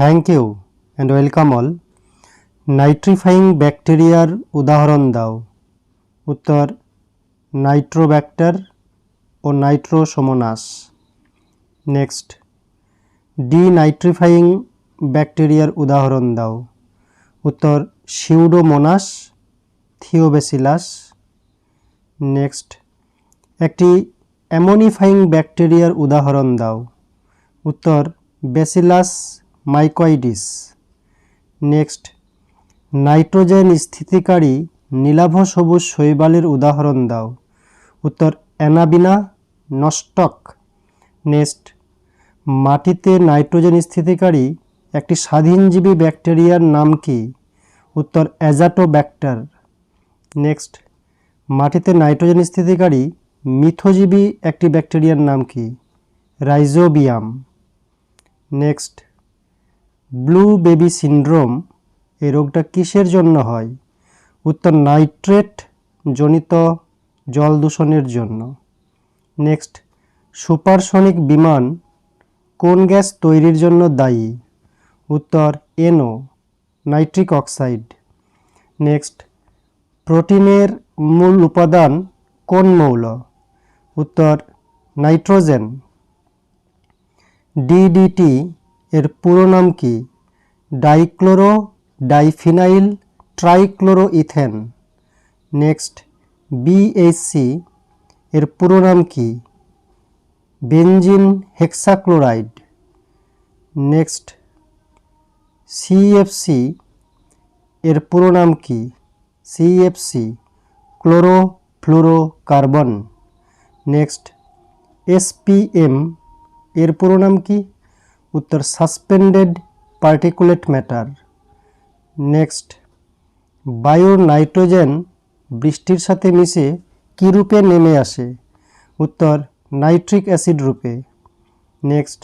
Thank you and welcome all nitrifying ব্যাকটেরিয়ার উদাহরণ দাও। উত্তর নাইট্রোব্যাক্টার ও নাইট্রোসোমোনাস নেক্সট ডিনাইট্রিফাইং ব্যাকটেরিয়ার উদাহরণ দাও। উত্তর সিউডোমোনাস থিওবেসিলাস নেক্সট একটি অ্যামোনিফাইং ব্যাকটেরিয়ার উদাহরণ দাও। উত্তর বেসিলাস মাইকয়েডিস নেক্সট, নাইট্রোজেন স্থিতিকারী নীলাভ সবুজ শৈবালের উদাহরণ দাও। উত্তর, অ্যানাবিনা নস্টক নেক্সট, মাটিতে নাইট্রোজেন স্থিতিকারী একটি স্বাধীনজীবী ব্যাকটেরিয়ার নাম কি? উত্তর, অ্যাজাটোব্যাক্টার। নেক্সট, মাটিতে নাইট্রোজেন স্থিতিকারী মিথজীবী একটি ব্যাকটেরিয়ার নাম কি? Rhizobium. Next blue baby syndrome, এই রোগটা কিসের জন্য হয়? উত্তর, নাইট্রেট জনিত জল দূষণের জন্য। নেক্সট, সুপারসনিক বিমান কোন গ্যাস তৈরির জন্য দায়ী? উত্তর, এনও, নাইট্রিক অক্সাইড। নেক্সট, প্রোটিনের মূল উপাদান কোন মৌল? উত্তর, নাইট্রোজেন। ডিডিটি এর পুরো নাম কি? Dichloro diphenyl trichloro ethane next BSC এর পুরো নাম কি? Benzene hexachloride. নেক্সট সিএফসি এর পুরো নাম কি? CFC chlorofluorocarbon. নেক্সট এসপিএম এর পুরো নাম কি? উত্তর সাসপেন্ডেড পার্টিকুলেট ম্যাটার নেক্সট বায়ুর নাইট্রোজেন বৃষ্টির সাথে মিশে কী রূপে নেমে আসে? উত্তর নাইট্রিক অ্যাসিড রূপে। নেক্সট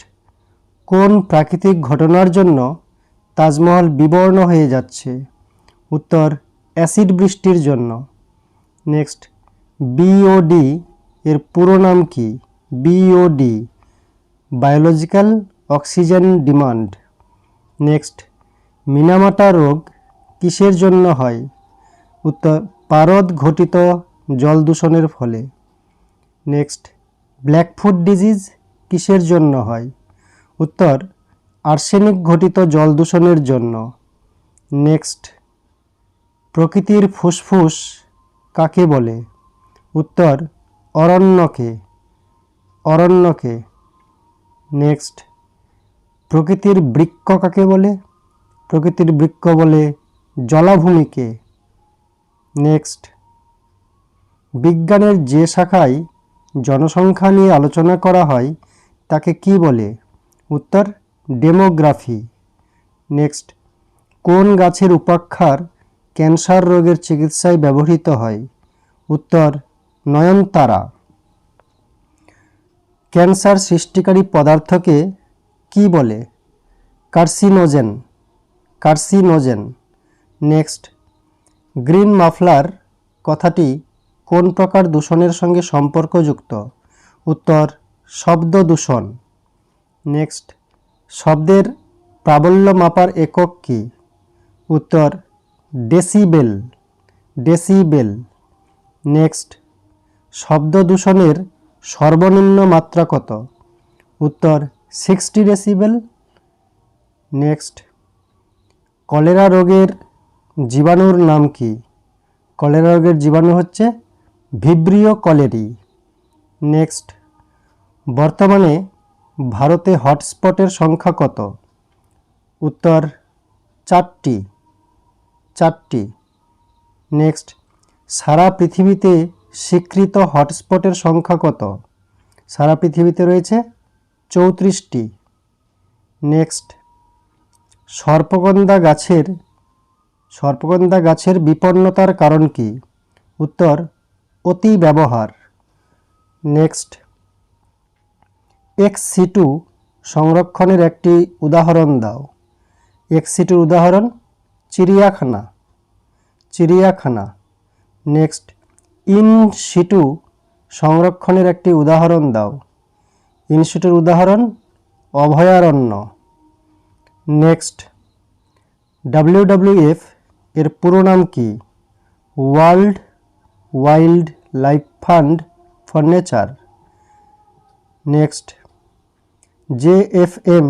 কোন প্রাকৃতিক ঘটনার জন্য তাজমহল বিবর্ণ হয়ে যাচ্ছে? উত্তর অ্যাসিড বৃষ্টির জন্য। নেক্সট বিওডি এর পুরো নাম কি? BOD biological oxygen demand. Next, Minamata রোগ কিসের জন্য হয়? উত্তর, পারদ ঘটিত জল দূষণের ফলে। নেক্সট ব্ল্যাকফুট ডিজিজ কিসের জন্য হয়? উত্তর, আর্সেনিক ঘটিত জল দূষণের জন্য। নেক্সট, প্রকৃতির ফুসফুস কাকে বলে? উত্তর, অরণ্যকে। অরণ্যকে। নেক্সট প্রকৃতির বৃক্ষ কাকে বলে? প্রকৃতির বৃক্ষ বলে জলাভূমিকে। নেক্সট। বিজ্ঞানের যে শাখায় জনসংখ্যা নিয়ে আলোচনা করা হয়, তাকে কি বলে? উত্তর, ডেমোগ্রাফি। নেক্সট। কোন গাছের উপাক্ষার ক্যান্সার রোগের চিকিৎসায় ব্যবহৃত হয়? উত্তর, নয়নতারা। ক্যান্সার সৃষ্টিকারী পদার্থকে কি বলে? Carcinogen carcinogen. Next. Green muffler কথাটি কোন প্রকার দূষণের সঙ্গে সম্পর্কযুক্ত? উত্তর, শব্দ দূষণ। নেক্সট। শব্দের প্রাবল্য মাপার একক কি? উত্তর, ডেসিবেল ডেসিবেল। নেক্সট। শব্দ দূষণের সর্বনিম্ন মাত্রা কত? উত্তর সিক্সটি ডেসিবেল। নেক্সট, কলেরা রোগের জীবাণুর নাম কি? কলেরা রোগের জীবাণু হচ্ছে ভিব্রিও কলেরি। নেক্সট, বর্তমানে ভারতে হটস্পটের সংখ্যা কত? উত্তর, চারটি চারটি। নেক্সট, সারা পৃথিবীতে স্বীকৃত হটস্পটের সংখ্যা কত? সারা পৃথিবীতে রয়েছে চৌত্রিশটি। নেক্সট সর্পগন্ধা গাছের সর্পগন্ধা গাছের বিপন্নতার কারণ কি? উত্তর, অতি ব্যবহার। নেক্সট এক্স সংরক্ষণের একটি উদাহরণ দাও। এক্স উদাহরণ, চিড়িয়াখানা। চিড়িয়াখানা। নেক্সট ইন সংরক্ষণের একটি উদাহরণ দাও। ইন সিটুর উদাহরণ অভয়ারণ্য। নেক্সট, ডাব্লিউডাব্লিউএফ এর পুরো নাম কি? World wild life fund for nature. Next, JFM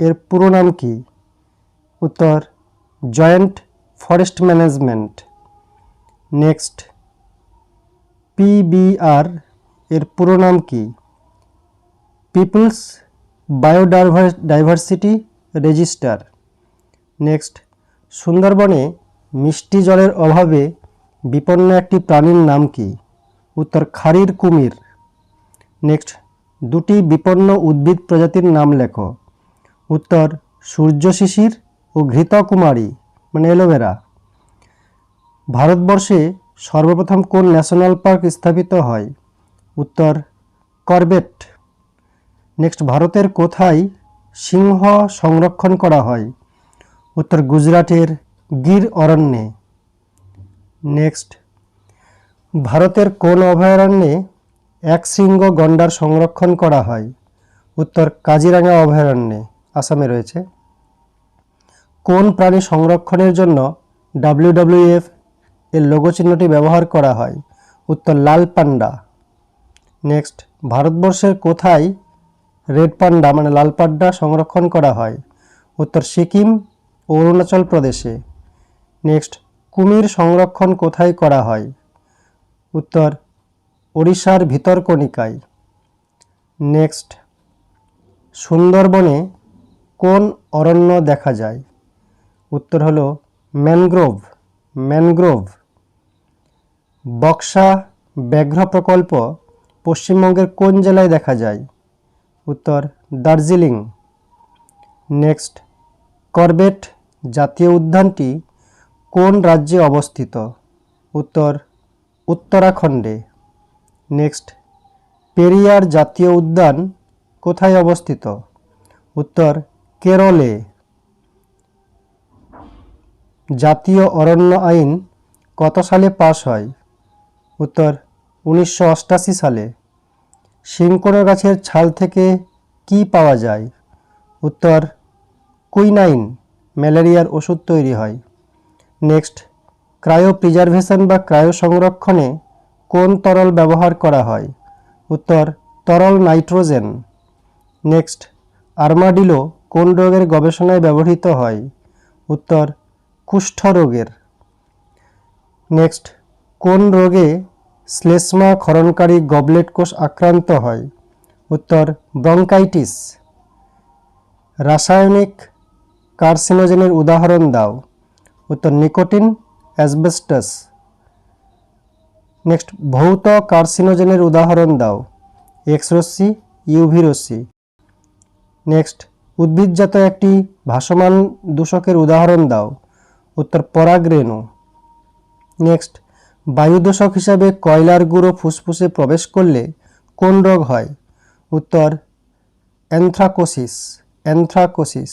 এর পুরো নাম কি? উত্তর, joint forest management. Next, PBR এর পুরো নাম কি? People's biodiver diversity register next সুন্দরবনে মিষ্টি জলের অভাবে বিপন্ন একটি প্রাণীর নাম কি? উত্তর, খারির কুমির। নেক্সট দুটি বিপন্ন উদ্ভিদ প্রজাতির নাম লেখো। উত্তর, সূর্য শিশির ও ঘৃতকুমারী মানে এলোভেরা। ভারতবর্ষে সর্বপ্রথম কোন ন্যাশনাল পার্ক স্থাপিত হয়? উত্তর, করবেট। নেক্সট, ভারতের কোথায় সিংহ সংরক্ষণ করা হয়? উত্তর, গুজরাটের গির অরণ্যে। নেক্সট, ভারতের কোন অভয়ারণ্যে এক শৃঙ্গ গন্ডার সংরক্ষণ করা হয়? উত্তর কাজিরাঙ্গা অভয়ারণ্যে, আসামে রয়েছে। কোন প্রাণী সংরক্ষণের জন্য ডাব্লিউডাব্লিউএফ এর লোগো চিহ্নটি ব্যবহার করা হয়? উত্তর, লাল পান্ডা। নেক্সট, ভারতবর্ষের কোথায় রেড পান্ডা মানে লাল পান্ডা সংরক্ষণ করা হয়। উত্তর সিকিম ও অরুণাচল প্রদেশে। নেক্সট, কুমির সংরক্ষণ কোথায় করা হয়? উত্তর, ওড়িশার ভিতরকণিকায় নেক্সট, সুন্দরবনে কোন অরণ্য দেখা যায়? উত্তর হলো ম্যানগ্রোভ ম্যানগ্রোভ। বক্সা ব্যাঘ্র প্রকল্প পশ্চিমবঙ্গের কোন জেলায় দেখা যায়? উত্তর, দার্জিলিং। নেক্সট, করবেট জাতীয় উদ্যানটি কোন রাজ্যে অবস্থিত? উত্তর, উত্তরাখণ্ডে। নেক্সট, পেরিয়ার জাতীয় উদ্যান কোথায় অবস্থিত? উত্তর, কেরলে। জাতীয় অরণ্য আইন কত সালে পাশ হয়? উত্তর, উনিশশো সালে। শিংকোনা গাছের ছাল থেকে কি পাওয়া যায়? উত্তর, কুইনাইন ম্যালেরিয়ার ওষুধ তৈরি হয়। নেক্সট ক্রায়ো প্রিজার্ভেশন বা ক্রায়ো সংরক্ষণে কোন তরল ব্যবহার করা হয়? উত্তর, তরল নাইট্রোজেন। নেক্সট, আর্মাডিলো কোন রোগের গবেষণায় ব্যবহৃত হয়? উত্তর কুষ্ঠ রোগের নেক্সট, কোন রোগে শ্লেষ্মা ক্ষরণকারী গবলেট কোষ আক্রান্ত হয়। উত্তর, ব্রঙ্কাইটিস। রাসায়নিক কার্সিনোজেনের উদাহরণ দাও। উত্তর, নিকোটিন, অ্যাসবেস্টাস। নেক্সট, ভৌত কার্সিনোজেনের উদাহরণ দাও। এক্স রশ্মি ইউভি রশ্মি নেক্সট, উদ্ভিদজাত একটি ভাসমান দূষকের উদাহরণ দাও। উত্তর পরাগরেণু নেক্সট বায়ুদূষক হিসাবে কয়লার গুঁড়ো ফুসফুসে প্রবেশ করলে কোন রোগ হয়? উত্তর অ্যানথ্রাকোসিস। অ্যানথ্রাকোসিস।